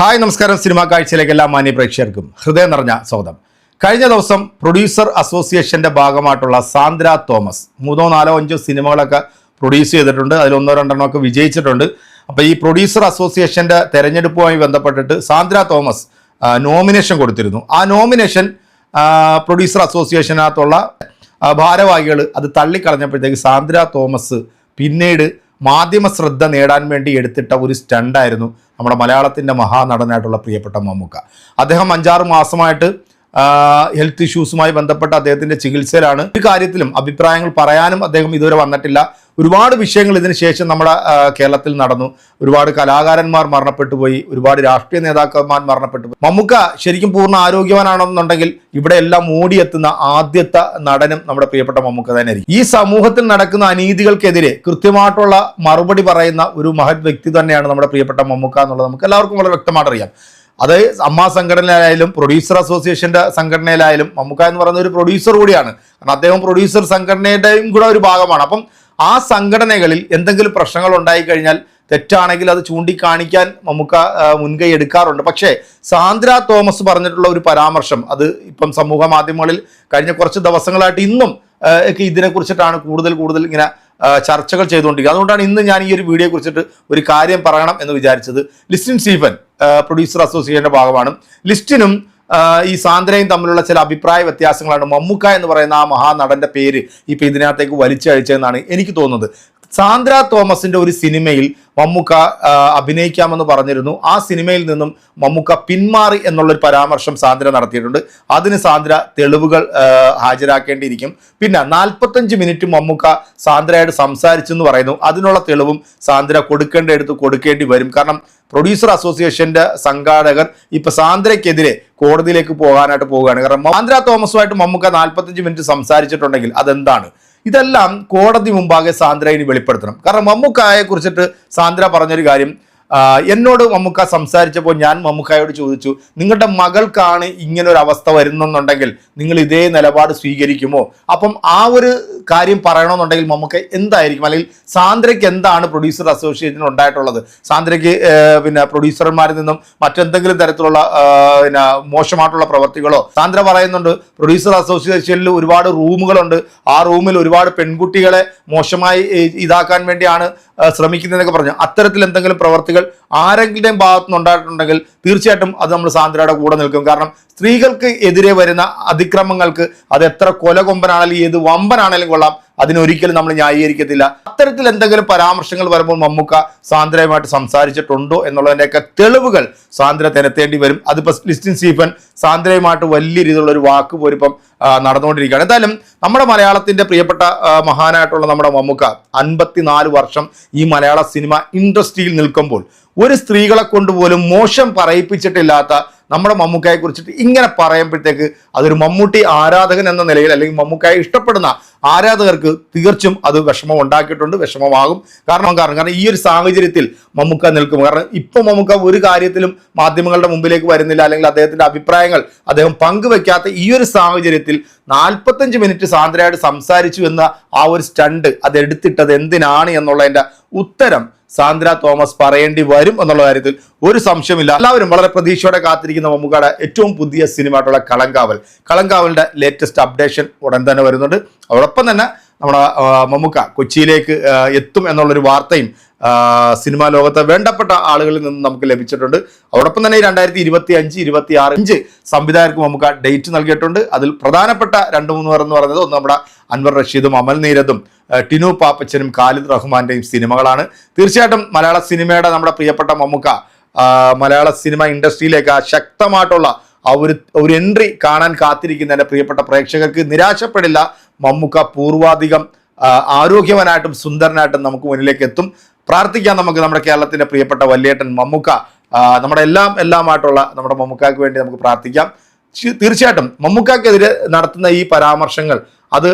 Hi നമസ്കാരം. Cinema കാഴ്ചയിലേക്ക് എല്ലാ മാന്യ പ്രേക്ഷകർക്കും ഹൃദയം നിറഞ്ഞ സ്വാഗതം. കഴിഞ്ഞ ദിവസം പ്രൊഡ്യൂസർ അസോസിയേഷന്റെ ഭാഗമായിട്ടുള്ള സാന്ദ്ര തോമസ് മൂന്നോ നാലോ അഞ്ചോ സിനിമകളൊക്കെ പ്രൊഡ്യൂസ് ചെയ്തിട്ടുണ്ട്. അതിൽ ഒന്നോ രണ്ടെണ്ണോ ഒക്കെ വിജയിച്ചിട്ടുണ്ട്. അപ്പോൾ ഈ പ്രൊഡ്യൂസർ അസോസിയേഷന്റെ തെരഞ്ഞെടുപ്പുമായി ബന്ധപ്പെട്ടിട്ട് സാന്ദ്ര തോമസ് നോമിനേഷൻ കൊടുത്തിരുന്നു. ആ നോമിനേഷൻ പ്രൊഡ്യൂസർ അസോസിയേഷനകത്തുള്ള ഭാരവാഹികൾ അത് തള്ളിക്കളഞ്ഞപ്പോഴത്തേക്ക് സാന്ദ്ര തോമസ് പിന്നീട് മാധ്യമ ശ്രദ്ധ നേടാൻ വേണ്ടി എടുത്തിട്ട ഒരു സ്റ്റണ്ടായിരുന്നു നമ്മുടെ മലയാളത്തിന്റെ മഹാനടനായിട്ടുള്ള പ്രിയപ്പെട്ട മമ്മൂക്ക. അദ്ദേഹം അഞ്ചാറ് മാസമായിട്ട് ഹെൽത്ത് ഇഷ്യൂസുമായി ബന്ധപ്പെട്ട അദ്ദേഹത്തിന്റെ ചികിത്സയിലാണ്. ഒരു കാര്യത്തിലും അഭിപ്രായങ്ങൾ പറയാനും അദ്ദേഹം ഇതുവരെ വന്നിട്ടില്ല. ഒരുപാട് വിഷയങ്ങൾ ഇതിന് ശേഷം നമ്മുടെ കേരളത്തിൽ നടന്നു. ഒരുപാട് കലാകാരന്മാർ മരണപ്പെട്ടു പോയി. ഒരുപാട് രാഷ്ട്രീയ നേതാക്കന്മാർ മരണപ്പെട്ടു പോയി. മമ്മൂക്ക ശരിക്കും പൂർണ ആരോഗ്യവാനാണെന്നുണ്ടെങ്കിൽ ഇവിടെ എല്ലാം ഓടിയെത്തുന്ന ആദ്യത്തെ നടനും നമ്മുടെ പ്രിയപ്പെട്ട മമ്മൂക്ക തന്നെയായിരിക്കും. ഈ സമൂഹത്തിൽ നടക്കുന്ന അനീതികൾക്കെതിരെ കൃത്യമായിട്ടുള്ള മറുപടി പറയുന്ന ഒരു മഹത് വ്യക്തി തന്നെയാണ് നമ്മുടെ പ്രിയപ്പെട്ട മമ്മൂക്ക എന്നുള്ളത് നമുക്ക് എല്ലാവർക്കും വളരെ വ്യക്തമായിട്ട് അറിയാം അത് അമ്മ സംഘടനയിലായാലും പ്രൊഡ്യൂസർ അസോസിയേഷന്റെ സംഘടനയിലായാലും മമ്മൂക്ക എന്ന് പറയുന്ന ഒരു പ്രൊഡ്യൂസർ കൂടിയാണ്. കാരണം അദ്ദേഹം പ്രൊഡ്യൂസർ സംഘടനയുടെയും കൂടെ ഒരു ഭാഗമാണ്. അപ്പം ആ സംഘടനകളിൽ എന്തെങ്കിലും പ്രശ്നങ്ങൾ ഉണ്ടായി കഴിഞ്ഞാൽ തെറ്റാണെങ്കിൽ അത് ചൂണ്ടിക്കാണിക്കാൻ നമുക്ക് മുൻകൈ എടുക്കാറുണ്ട്. പക്ഷേ സാന്ദ്ര തോമസ് പറഞ്ഞിട്ടുള്ള ഒരു പരാമർശം അത് ഇപ്പം സമൂഹ മാധ്യമങ്ങളിൽ കഴിഞ്ഞ കുറച്ച് ദിവസങ്ങളായിട്ട് ഇന്നും ഒക്കെ ഇതിനെക്കുറിച്ചിട്ടാണ് കൂടുതൽ കൂടുതൽ ഇങ്ങനെ ചർച്ചകൾ ചെയ്തുകൊണ്ടിരിക്കുന്നത്. അതുകൊണ്ടാണ് ഇന്ന് ഞാൻ ഈ ഒരു വീഡിയോയെ കുറിച്ചിട്ട് ഒരു കാര്യം പറയണം എന്ന് വിചാരിച്ചത്. ലിസ്റ്റിൻ സ്റ്റീഫൻ. പ്രൊഡ്യൂസർ അസോസിയേഷന്റെ ഭാഗമാണ്. ലിസ്റ്റിനും ഈ സാന്ദ്രയും തമ്മിലുള്ള ചില അഭിപ്രായ വ്യത്യാസങ്ങളാണ് മമ്മൂക്ക എന്ന് പറയുന്ന ആ മഹാനടന്റെ പേര് ഇപ്പം ഇതിനകത്തേക്ക് വലിച്ചഴിച്ചതെന്നാണ് എനിക്ക് തോന്നുന്നത്. സാന്ദ്ര തോമസിന്റെ ഒരു സിനിമയിൽ മമ്മൂക്ക അഭിനയിക്കാമെന്ന് പറഞ്ഞിരുന്നു. ആ സിനിമയിൽ നിന്നും മമ്മൂക്ക പിന്മാറി എന്നുള്ളൊരു പരാമർശം സാന്ദ്ര നടത്തിയിട്ടുണ്ട്. അതിന് സാന്ദ്ര തെളിവുകൾ ഹാജരാക്കേണ്ടിയിരിക്കും. പിന്നെ നാൽപ്പത്തഞ്ച് മിനിറ്റ് മമ്മൂക്ക സാന്ദ്രയോട് സംസാരിച്ചു എന്ന് പറയുന്നു. അതിനുള്ള തെളിവും സാന്ദ്ര കൊടുക്കേണ്ട എടുത്ത് കൊടുക്കേണ്ടി വരും. കാരണം പ്രൊഡ്യൂസർ അസോസിയേഷന്റെ സംഘാടകർ ഇപ്പൊ സാന്ദ്രയ്ക്കെതിരെ കോടതിയിലേക്ക് പോകാനായിട്ട് പോവുകയാണ്. കാരണം സാന്ദ്ര തോമസുമായിട്ട് മമ്മൂക്ക നാൽപ്പത്തഞ്ച് മിനിറ്റ് സംസാരിച്ചിട്ടുണ്ടെങ്കിൽ അതെന്താണ്? ഇതെല്ലാം കോടതി മുമ്പാകെ സാന്ദ്ര ഇനി വെളിപ്പെടുത്തണം. കാരണം മമ്മൂക്കായെ കുറിച്ചിട്ട് സാന്ദ്ര പറഞ്ഞൊരു കാര്യം എന്നോട് മമ്മുക്ക സംസാരിച്ചപ്പോൾ ഞാൻ മമ്മൂക്കായോട് ചോദിച്ചു നിങ്ങളുടെ മകൾക്കാണ് ഒരു അവസ്ഥ വരുന്നെന്നുണ്ടെങ്കിൽ നിങ്ങൾ ഇതേ നിലപാട് സ്വീകരിക്കുമോ? അപ്പം ആ ഒരു കാര്യം പറയണമെന്നുണ്ടെങ്കിൽ മമ്മുക്ക എന്തായിരിക്കും? അല്ലെങ്കിൽ സാന്ദ്രയ്ക്ക് എന്താണ് പ്രൊഡ്യൂസർ അസോസിയേഷൻ ഉണ്ടായിട്ടുള്ളത്? സാന്ദ്രയ്ക്ക് പിന്നെ പ്രൊഡ്യൂസർമാരിൽ നിന്നും മറ്റെന്തെങ്കിലും തരത്തിലുള്ള പിന്നെ മോശമായിട്ടുള്ള പ്രവർത്തികളോ? സാന്ദ്ര പറയുന്നുണ്ട് പ്രൊഡ്യൂസർ അസോസിയേഷനിൽ ഒരുപാട് റൂമുകളുണ്ട്. ആ റൂമിൽ ഒരുപാട് പെൺകുട്ടികളെ മോശമായി ഇതാക്കാൻ വേണ്ടിയാണ് ശ്രമിക്കുന്നതെന്നൊക്കെ പറഞ്ഞു. അത്തരത്തിൽ എന്തെങ്കിലും പ്രവർത്തികൾ ആരെങ്കിലും ഭാഗത്തുനിന്ന് ഉണ്ടായിട്ടുണ്ടെങ്കിൽ തീർച്ചയായിട്ടും അത് നമ്മൾ സാന്ദ്രയുടെ കൂടെ നിൽക്കും. കാരണം സ്ത്രീകൾക്ക് എതിരെ വരുന്ന അതിക്രമങ്ങൾക്ക് അത് എത്ര കൊലകൊമ്പനാണെങ്കിലും ഏത് വമ്പനാണെങ്കിലും കൊള്ളാം. അതിനൊരിക്കലും നമ്മൾ ന്യായീകരിക്കത്തില്ല. അത്തരത്തിൽ എന്തെങ്കിലും പരാമർശങ്ങൾ വരുമ്പോൾ മമ്മൂക്ക സാന്ദ്രയുമായിട്ട് സംസാരിച്ചിട്ടുണ്ടോ എന്നുള്ളതിന്റെയൊക്കെ തെളിവുകൾ സാന്ദ്ര തിരത്തേണ്ടി വരും. അതിപ്പോൾ ലിസ്റ്റിൻ സ്റ്റീഫൻ സാന്ദ്രയുമായിട്ട് വലിയ രീതിയിലുള്ള ഒരു വാക്ക് പോരിപ്പം നടന്നുകൊണ്ടിരിക്കുകയാണ്. എന്തായാലും നമ്മുടെ മലയാളത്തിന്റെ പ്രിയപ്പെട്ട മഹാനായിട്ടുള്ള നമ്മുടെ മമ്മൂക്ക അൻപത്തിനാല് വർഷം ഈ മലയാള സിനിമ ഇൻഡസ്ട്രിയിൽ നിൽക്കുമ്പോൾ ഒരു സ്ത്രീകളെ കൊണ്ടുപോലും മോശം പറയിപ്പിച്ചിട്ടില്ലാത്ത നമ്മുടെ മമ്മൂക്കായെ കുറിച്ചിട്ട് ഇങ്ങനെ പറയുമ്പോഴത്തേക്ക് അതൊരു മമ്മൂട്ടി ആരാധകൻ എന്ന നിലയിൽ അല്ലെങ്കിൽ മമ്മൂക്കായെ ഇഷ്ടപ്പെടുന്ന ആരാധകർക്ക് തീർച്ചും അത് വിഷമം ഉണ്ടാക്കിയിട്ടുണ്ട് വിഷമമാകും. കാരണം കാരണം കാരണം ഈ ഒരു സാഹചര്യത്തിൽ മമ്മൂക്ക നിൽക്കും. കാരണം ഇപ്പം മമ്മൂക്ക ഒരു കാര്യത്തിലും മാധ്യമങ്ങളുടെ മുമ്പിലേക്ക് വരുന്നില്ല അല്ലെങ്കിൽ അദ്ദേഹത്തിന്റെ അഭിപ്രായങ്ങൾ അദ്ദേഹം പങ്കുവെക്കാത്ത ഈ ഒരു സാഹചര്യത്തിൽ നാൽപ്പത്തഞ്ച് മിനിറ്റ് സാന്ദ്രയായിട്ട് സംസാരിച്ചു എന്ന ആ ഒരു സ്റ്റണ്ട് അത് എടുത്തിട്ടത് എന്തിനാണ് എന്നുള്ളതിന്റെ ഉത്തരം സാന്ദ്ര തോമസ് പറയേണ്ടി വരും എന്നുള്ള കാര്യത്തിൽ ഒരു സംശയമില്ല എല്ലാവരും വളരെ പ്രതീക്ഷയോടെ കാത്തിരിക്കുന്ന മമ്മൂക്കയുടെ ഏറ്റവും പുതിയ സിനിമ ആയിട്ടുള്ള കളങ്കാവൽ കളങ്കാവലിന്റെ ലേറ്റസ്റ്റ് അപ്ഡേഷൻ ഉടൻ തന്നെ വരുന്നുണ്ട്. അതോടൊപ്പം തന്നെ നമ്മുടെ മമ്മുക്ക കൊച്ചിയിലേക്ക് എത്തും എന്നുള്ളൊരു വാർത്തയും സിനിമാ ലോകത്തെ വേണ്ടപ്പെട്ട ആളുകളിൽ നിന്ന് നമുക്ക് ലഭിച്ചിട്ടുണ്ട്. അതോടൊപ്പം തന്നെ രണ്ടായിരത്തി ഇരുപത്തി അഞ്ച് ഇരുപത്തി ആറ് അഞ്ച് സംവിധായകർക്ക് നമുക്ക് ഡേറ്റ് നൽകിയിട്ടുണ്ട്. അതിൽ പ്രധാനപ്പെട്ട രണ്ട് മൂന്ന് പേർ എന്ന് പറയുന്നത് ഒന്ന് നമ്മുടെ അൻവർ റഷീദും അമൽ നീരദും ടിനു പാപ്പച്ചനും ഖാലിദ് റഹ്മാന്റെയും സിനിമകളാണ്. തീർച്ചയായിട്ടും മലയാള സിനിമയുടെ നമ്മുടെ പ്രിയപ്പെട്ട മമ്മുക്ക മലയാള സിനിമ ഇൻഡസ്ട്രിയിലേക്ക് ശക്തമായിട്ടുള്ള ആ ഒരു ഒരു എൻട്രി കാണാൻ കാത്തിരിക്കുന്ന എന്റെ പ്രിയപ്പെട്ട പ്രേക്ഷകർക്ക് നിരാശപ്പെടില്ല. മമ്മൂക്ക പൂർവാധികം ആരോഗ്യവനായിട്ടും സുന്ദരനായിട്ടും നമുക്ക് മുന്നിലേക്ക് എത്തും പ്രാർത്ഥിക്കാം നമുക്ക് നമ്മുടെ കേരളത്തിന്റെ പ്രിയപ്പെട്ട വല്യേട്ടൻ മമ്മൂക്ക. നമ്മുടെ എല്ലാം എല്ലാമായിട്ടുള്ള നമ്മുടെ മമ്മൂക്കാക്ക് വേണ്ടി നമുക്ക് പ്രാർത്ഥിക്കാം. തീർച്ചയായിട്ടും മമ്മൂക്കാക്കെതിരെ നടത്തുന്ന ഈ പരാമർശങ്ങൾ അത്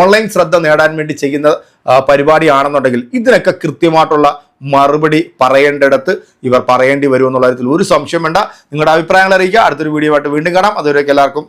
ഓൺലൈൻ ശ്രദ്ധ നേടാൻ വേണ്ടി ചെയ്യുന്ന പരിപാടിയാണെന്നുണ്ടെങ്കിൽ ഇതിനൊക്കെ കൃത്യമായിട്ടുള്ള മറുപടി പറയേണ്ടിടത്ത് ഇവർ പറയേണ്ടി വരും എന്നുള്ള കാര്യത്തിൽ ഒരു സംശയം വേണ്ട. നിങ്ങളുടെ അഭിപ്രായങ്ങൾ അറിയിക്കുക. അടുത്തൊരു വീഡിയോ ആയിട്ട് വീണ്ടും കാണാം. അതുവരേക്കും എല്ലാവർക്കും